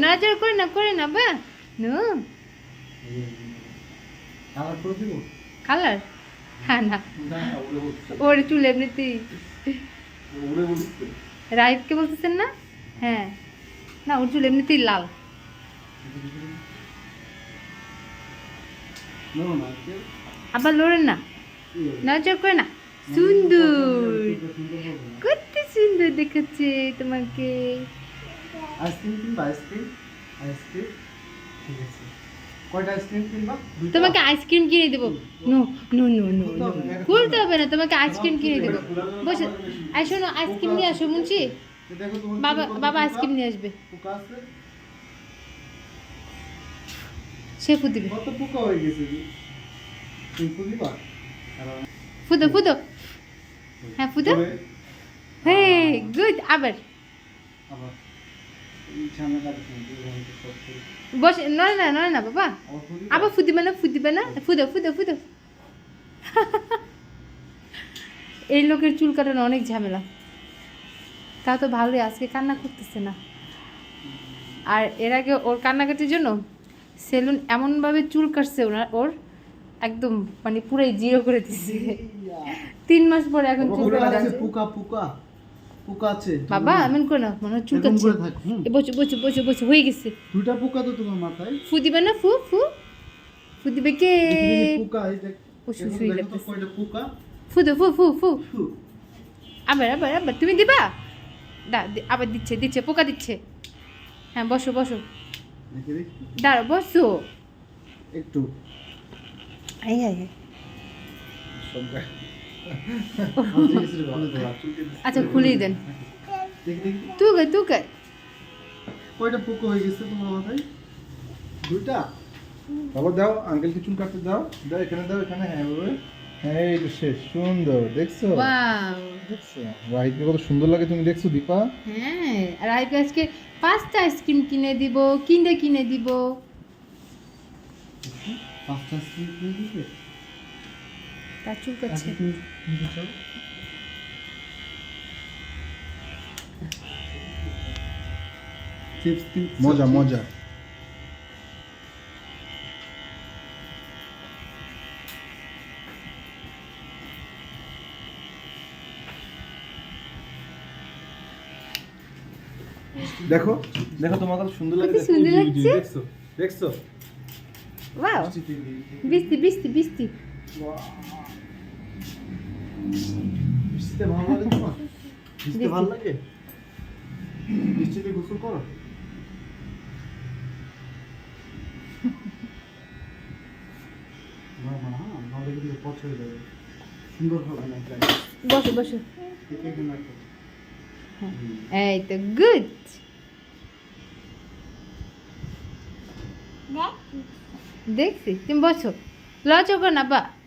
নজর করে না করে না বা নু কালার হ্যাঁ না ওর চুল এমনিতেই রাইফকে বলতেছেন না হ্যাঁ না ওর চুল এমনিতেই লাল আবার লড়েন না নজর করে না সুন্দর কত সুন্দর দেখাচ্ছে তোমাকে আইসক্রিম কিনবা আইসক্রিম? আইসক্রিম? ঠিক আছে। কয়টা আইসক্রিম কিনবা? তোমাকে আইসক্রিম কিনে দেবো। নো নো নো নো খুলতে হবে না। তোমাকে আইসক্রিম কিনে দেবো। বসে আই শোনো আইসক্রিম নিয়ে আসো মুন্সি। বাবা বাবা আইসক্রিম নিয়ে আসবে। সে দিবে। কত পোকা হয়ে গেছে? রে? ফুদিবা ফুদো ফুদো। হ্যাঁ ফুদো। হে গুড আবার। আবার। বসে নয় না নয় না বাবা। আবার ফুদিবা? না ফুদিবে না। ফুদো ফুদো ফুদো। এই লোকের চুল কাটানো অনেক ঝামেলা। তা তো ভালোই আজকে কান্না করতেছে না। আর এর আগে ওর কান্নাকাটির জন্য সেলুন এমনভাবে চুল কাটছে ওনার ওর একদম মানে পুরাই জিরো করে দিচ্ছে তিন মাস পরে এখন চুল পোকা পোকা। পোকা আছে বাবা এমন করে না মনে চুল। এ বসে বসে বসে বসে হয়ে গেছে। দুইটা পোকা তো তোমার মাথায়। ফু দিবে না ফু ফু। ফু দিবে কে? পোকা এই দেখ ও লাগতেছে। ফু দো ফু ফু। আবার আবার আবার তুমি দিবা? দা আবার দিচ্ছে দিচ্ছে পোকা দিচ্ছে। হ্যাঁ বসো বসো। দাঁড়ো বসো। একটু। এই। আচ্ছা, খুলেই দেন। কয়টা পোকা হয়ে গেছে তোমার মাথায়? দুইটা? বাবা দাও আঙ্কেলকে চুল কাটতে দাও। দাও এখানে দাও এখানে। হ্যাঁ বাবা। হ্যাঁ এই তো শেষ। সুন্দর দেখছ? দেখছ? রাহিতকে কত সুন্দর লাগে তুমি দেখছ দীপা? হ্যাঁ আর আজকে পাঁচটা আইসক্রিম কিনে দিব কিনে কিনে দিব। পাঁচটা স্ক্রিন কিনে দিবে? তার চুল কাচ্ছে তুমি কিনতে চাও চিপস কিনতে মজা মজা। দেখো দেখো তোমার কত সুন্দর লাগে কত সুন্দর লাগছে। দেখছ দেখছ? ওয়াও বিস্তি বিস্তি বিস্তি বৃষ্টিতে ভালো লাগে তোমার বৃষ্টিতে ভালো লাগে? বৃষ্টিতে গোসল করো? না, না, নাহলে কিন্তু পচ যাবে। সুন্দর হবে না এটা। বসো বসো। একে একে নাড়ো। হুম। এই তো গুড। দেখছি তুমি বসো। লচো কর না বা।